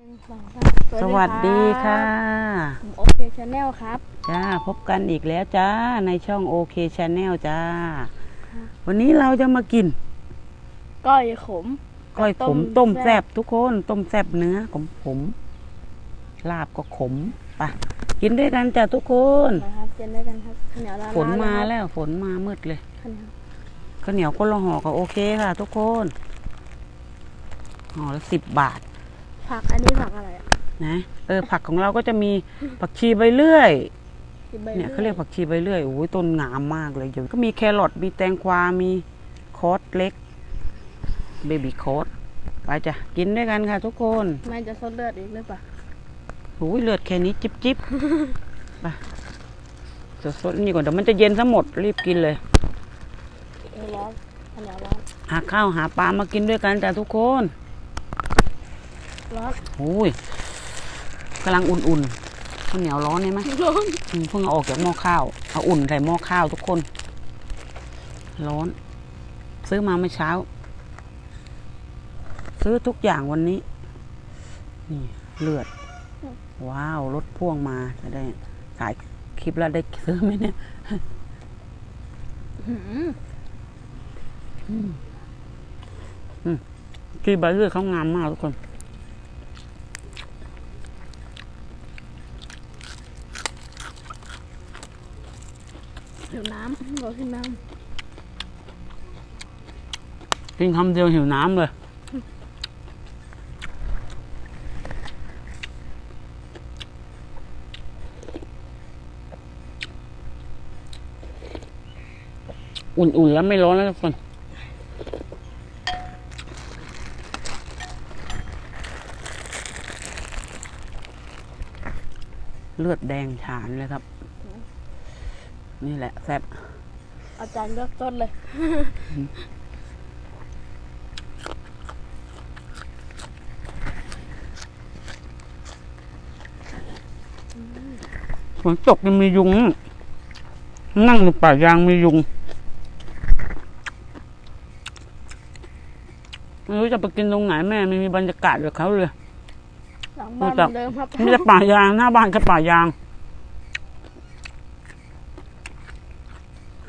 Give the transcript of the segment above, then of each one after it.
หนึ่งสองสามสวัสดีค่ะผมโอเคชาแนลครับ จ้า พบกันอีกแล้วจ้า ในช่องโอเคชาแนลจ้า วันนี้เราจะมากิน ก้อยขม ก้อยขมต้ต้มมแซ่แซบบทุกคน ต้มแซบเนื้อขมขมลาบก็ขมไปกินด้วยกันจ้าทุกคนนะครับเจนด้วยกันครับข้าวเหนียวร้อนๆฝนมาะครับแล้วฝนมามืดเลยข้าวเหนียวข้าวเหนียวคนละห่อก็โอเคค่ะ ทุกคนห่อละสิบบาท ผักอันนี้ผักอะไรอะนะเออผักของเราก็จะมีผักชีใบเลื่อยที่ใบเนี่ยเขาเรียกผักชีใบเลื่อยโอ้ยต้นงามมากเลยอยู่ก็มีแครอทมีแตงกวา มีคอสเล็กเบบี้คอสไปจ้ะกินด้วยกันค่ะทุกคนไม่จะซดเลือดอีกหรือเปล่าโอ้ยเลือดแค่นี้จิบจิบไปสดๆนี่ก่อนเดี๋ยวมันจะเย็นซะหมดรีบกินเลยเออร้อนข้าวเหนียวร้อนหาข้าวหาปลามากินด้วยกันจ้ะทุกคน ร้อนโอ้ยกำลังอุ่นๆข้าวเหนียวร้อนนี่ไหมร้อนอืมเพิ่งเอาออกจากหม้อข้าวเอาอุ่นใส่หม้อข้าวทุกคน ร้อน ซื้อมาเมื่อเช้า ซื้อทุกอย่างวันนี้ นี่เลือด ว้าวรถพ่วงมาจะได้ถ่ายคลิปแล้วได้ซื้อไหมเนี่ยหืมกีใบเลือดเขางามมากทุกคน หิวน้ำรอขึ้นน้กินคำเดียวหิวน้ำเลย อุ่นๆแล้วไม่ร้อนแล้วทุกคน เลือดแดงฉานเลยครับ นี่แหละแซ่บำอาจารย์เลือกต้นเลย ฝนตกยังมียุง นั่งอยู่ป่ายางมียุงไม่รู้จะไปกินตรงไหนแม่ไม่มีบรรยากาศแบบเขาเลยหลังบ้านเหมือนเดิมครับมีแต่ป่ายางหน้าบ้านก็ป่ายาง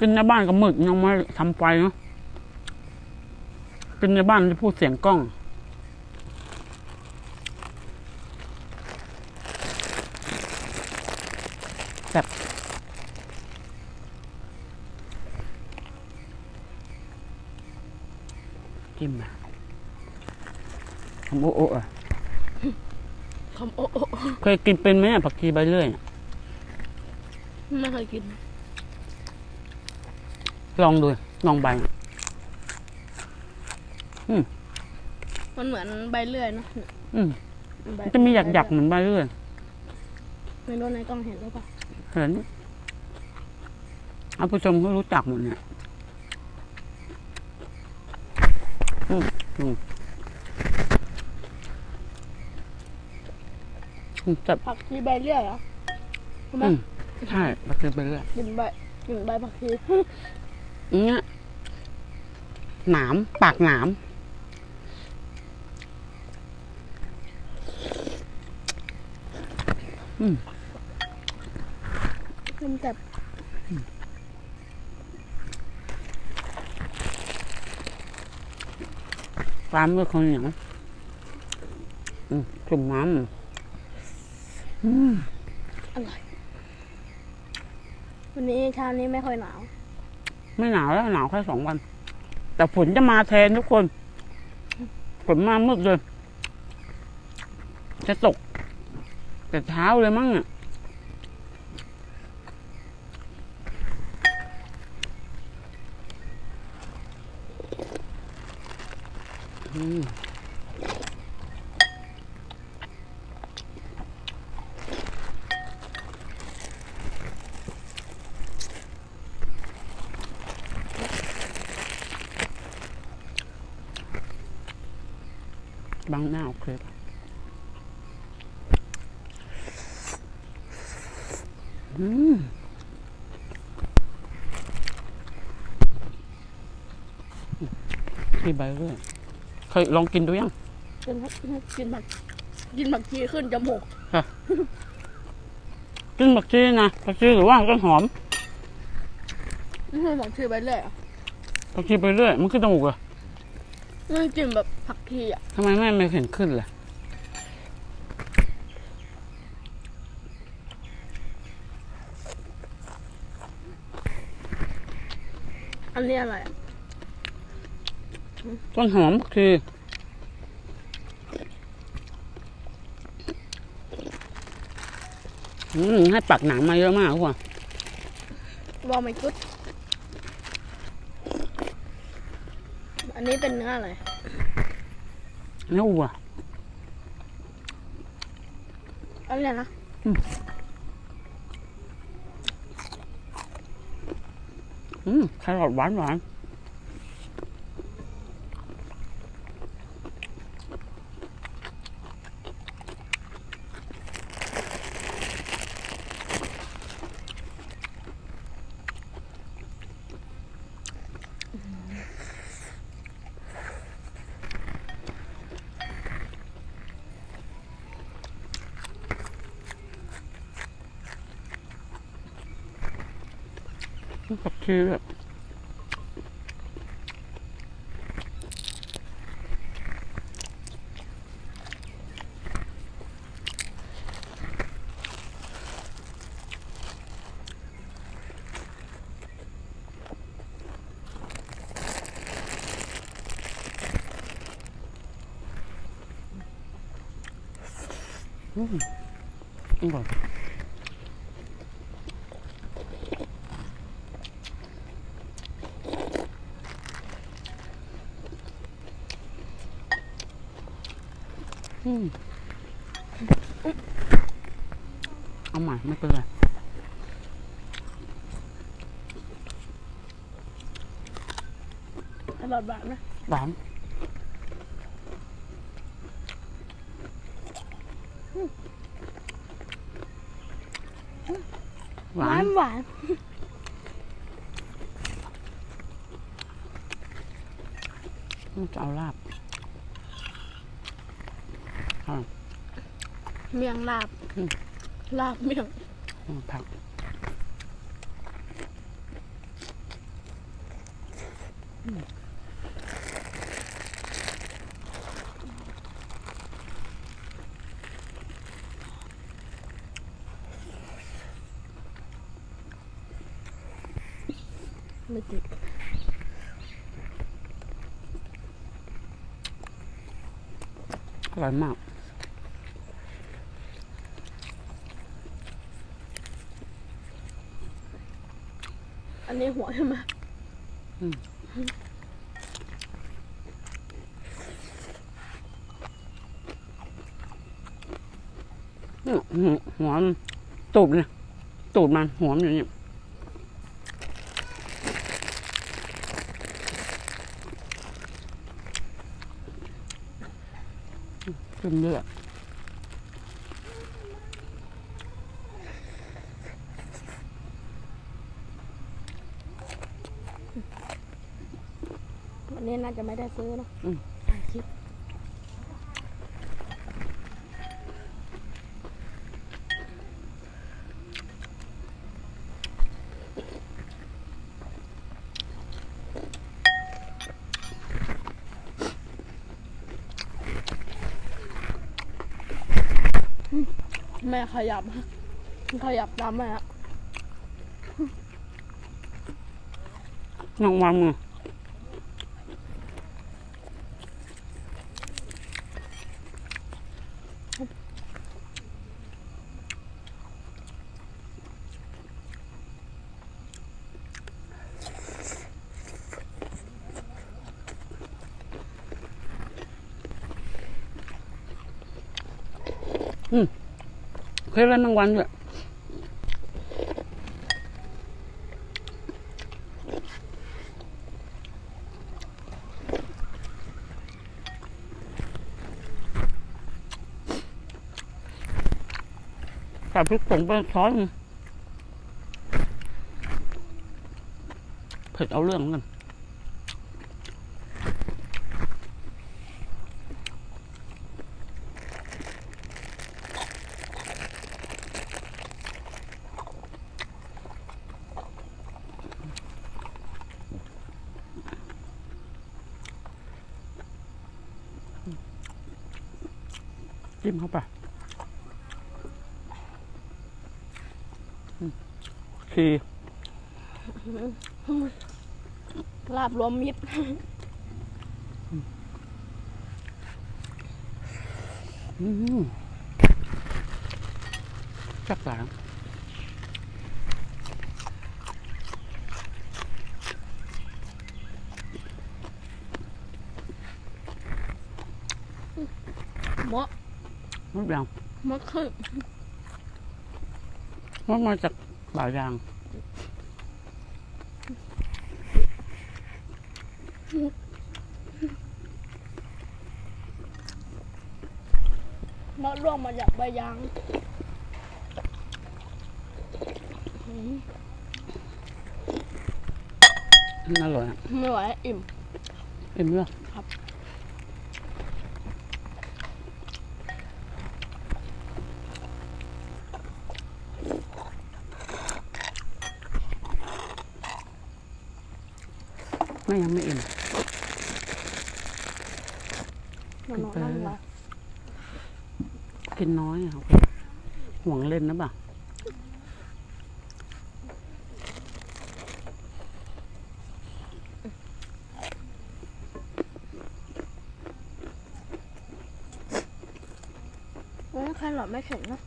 กินในบ้านก็หมึกยังไม่ทำไฟเนาะกินในบ้านจะพูดเสียงกล้องแบบจิ้มอะทำโอ้โอ้อะคำโอ้โอ้เคยกินเป็นไหมอะผักชีใบเลื่อยอะไม่เคยกิน ลองดูลองใบอะมันเหมือนใบเลื่อยเนอะอืมใบมันจะมีหยักหยักๆเหมือนใบเลื่อยไม่รู้ในกล้องเห็นหรือเปล่าเห็นเอาผู้ชมก็รู้จักหมดเนี่ยอืมอืมอืมแต่ผักชีใบเลื่อยเหรอใช่ไหมอืมใช่ผักชีใบเลื่อย กินใบกินใบผักชีอย่าง เงี้ยหนามปากหนามอืมมันแบบปลาไม่คนเหนียวอืมจุ่มน้ำอืมอร่อย วันนี้เช้านี้ไม่ค่อยหนาว ไม่หนาวแล้วหนาวแค่สองวัน แต่ฝนจะมาแทนทุกคนฝนมามืดเลย จะตก แต่เช้าเลยมั้งอะมบางหน้าโอเคปะ อืมที่ใบเรื่อยเคยลองกินดูยัง กินผักกินผักกินผักชีขึ้นจมูกกินผักชีนะผักชีหรือว่าต้นหอมนี่คือผักชีไปเลยอะผักชีไปเรื่อยมันขึ้นจมูกเหรอนี่กลินแบบผักชีอะทำไมแม่ไม่เห็นขึ้นเลย อันนี้อะไรอะต้นหอมผักชีอืมให้ปักหนังมาเยอะมากกว่าวอลไม่กุดอันนี้เป็นเนื้ออะไรเนื้อวัวอันเนี้ยนะ อืมแครอทหวานหวานผักชีแบบ อืมอร่อยอืมเอา หม่ไม่เป็นไรอร่อยแบบนะหวานหหวาวานนหวานจะเอาลาบเมียงลาบอืมลาบเมียงเอาผักอืม ไม่ติดอร่อยมากอันนี้หัวใช่ไหมนี่หัวหัวมันตูดเนี่ยตูดมันหัวมันอยู่นี่กิ นเลือดอันนี้น่าจะไม่ได้ซื้อเนอะ อืม ถ่ายคลิป แม่ ขยับขยับตามแม่อะน้องวางมือ เคยเล่นแมงวันด้วยใส่พริกผงไปช้อนเผ็ดเอาเรื่องกัน จิ้มเข้าไปอืมขี ลาบรวมมิตรอืมจักหลางเหมาะมดยางเหมาะคือมดมาจากบ่ายาง มาะร่วงมาจากใบยางอืมอร่อยอะไม่ไหวอิ่ม เอ็มเลือกครับ ไม่ยังไม่เอ็ม มันนอนนั่งละ กินน้อยอะครับห่วงเล่นนะบ่ะวันนี้ใครหลอดไม่แข็งนะ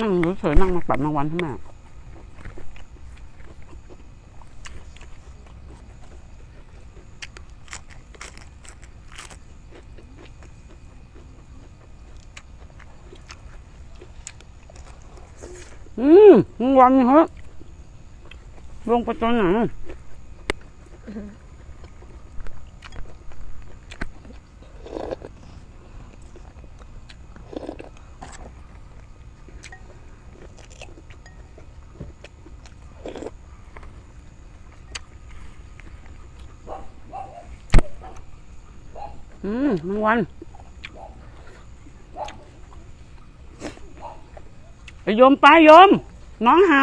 นั่งเฉยๆนั่งมาปรับราวัลให้แม่อืมวันเหรอลงไปตอนไหน วัลไปโยมไปโยม น้องเห่า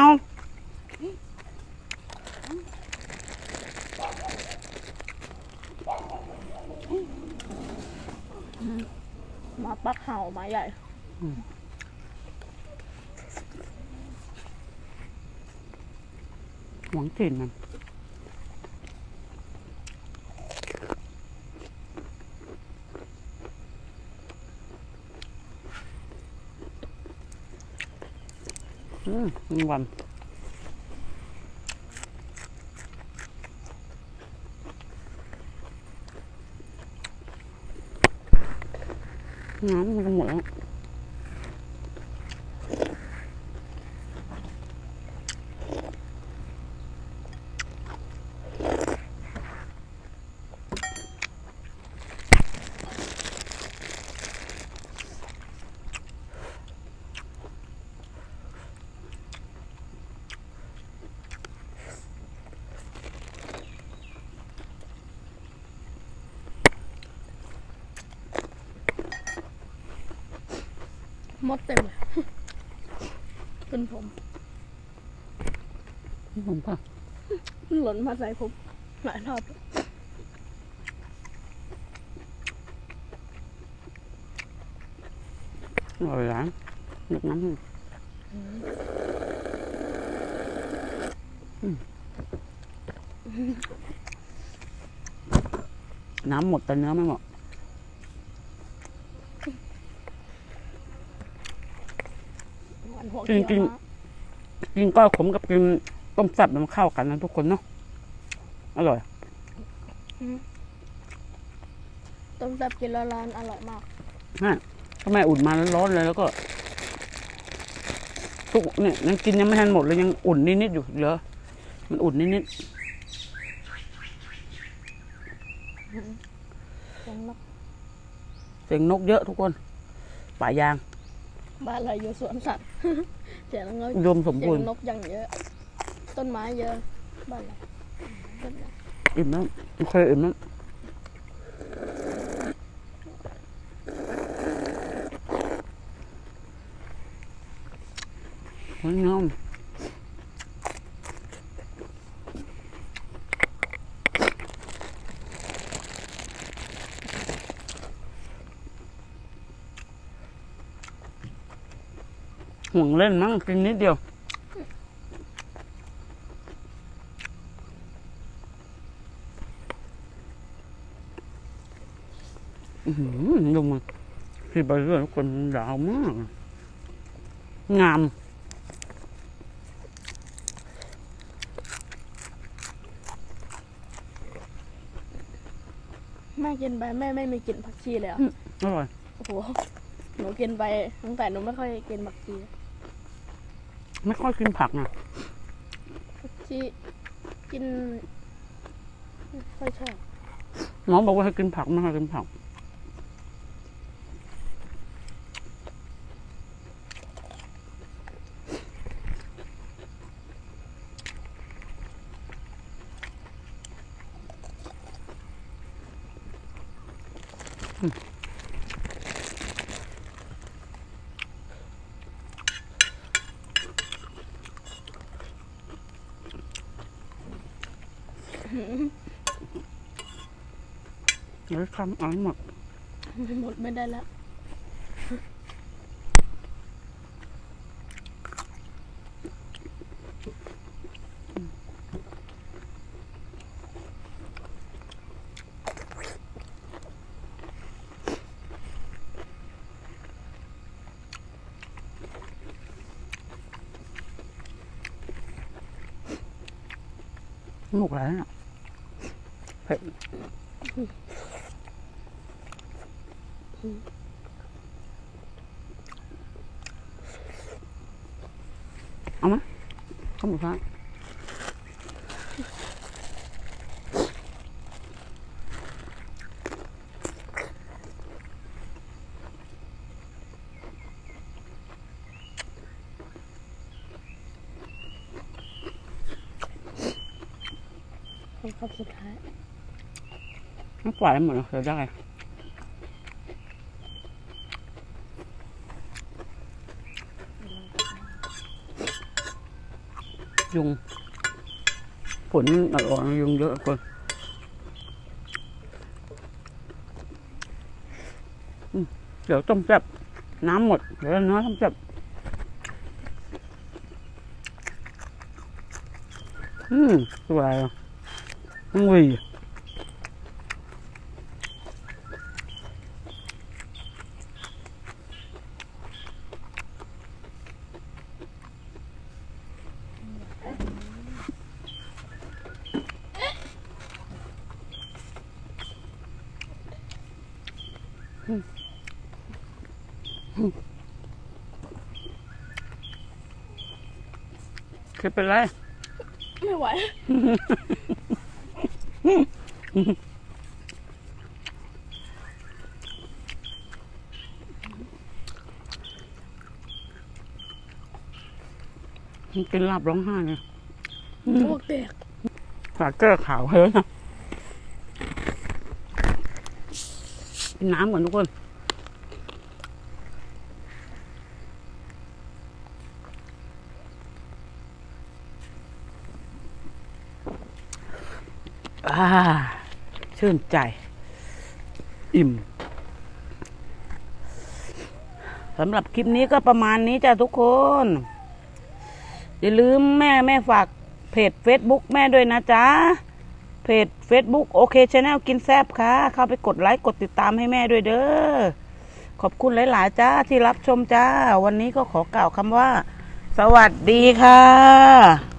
มาปักเห่าหมาใหญ่หวังถิ่นมันอืมรางมัน จะห มดแล้วมดเต็มเลยขึ้นผม ผมก็หล่นมาใส่ผมหลายรอบอร่อยหลายเล็กน้ำให้อืมน้ำหมดแต่เนื้อไม่หมด วันหัวจริเขียวงๆมากินก้อยขมกับกินต้มแซ่บมันเข้ากันนะทุกคนเนาะอร่อยต้มแซ่บกินแล้วร้อนอร่อยมากถ้าแม่อุ่นมาร้อนๆเลยแล้วก็ทุกเนี่ยยังกินยังไม่ทันหมดเลยยังอุ่นนิดๆอยู่เหลือมันอุ่นนิดเสียงนกๆเสียงนกเยอะทุกคนป่ายาง บ้านเราอยู่สวนสัตว์ เสียงนกรวมสมเสียบูงรณ์นกอย่างเยอะ ต้นไม้เยอะ บ้านเราต้นไม้อิ่มแล้วโอเคอิ่มแล้วฮ้ยน้อง ห่วงเล่นมั้งกินนิดเดียว อือหือดูมันที่ใบเลื่อนคนยาวมาก งามแม่กินไปแม่ไม่มีกลิ่นผักชีเลยเหรออร่อย โอ้โห หนูกินไปตั้งแต่หนูไม่ค่อยกินผักชี ไม่ค่อยกินผักนะผักชีกินไม่ค่อยชอบหมอบอกว่าให้กินผักไม่ค่อยกินผัก เดี๋ยวทำเอร่อยหมดหมดไม่ได้แล้วหมกอะไรน่ะเผ็ด เอาไหมข้าวหมูฟ้าเป็นคำสุดท้ายไม่ปล่อยให้หมดเลยเดี๋ยวได้ ยุง ผลอร่อยยุงเยอะคนเดี๋ยวต้มแซ่บน้ำหมด เดี๋ยวเนื้อต้มแซ่บอืมตัวอะไรอะอุ้ย คือเป็นไร ไม่ไหวกินลาบร้องไห้เลยพวกแตกฝากเกอร์ขาวเฮ้ยนะกินน้ำก่อนทุกคน อ่าชื่นใจ อิ่มสำหรับคลิปนี้ก็ประมาณนี้จ้ะทุกคน อย่าลืมแม่แม่ฝากเพจ Facebook แม่ด้วยนะจ๊ะ เพจ Facebook โอเคชาแนลกินแซบค่ะ เข้าไปกดไลค์กดติดตามให้แม่ด้วยเด้อ ขอบคุณหลาย ๆ จ้าที่รับชมจ้า วันนี้ก็ขอกล่าวคำว่า สวัสดีค่ะ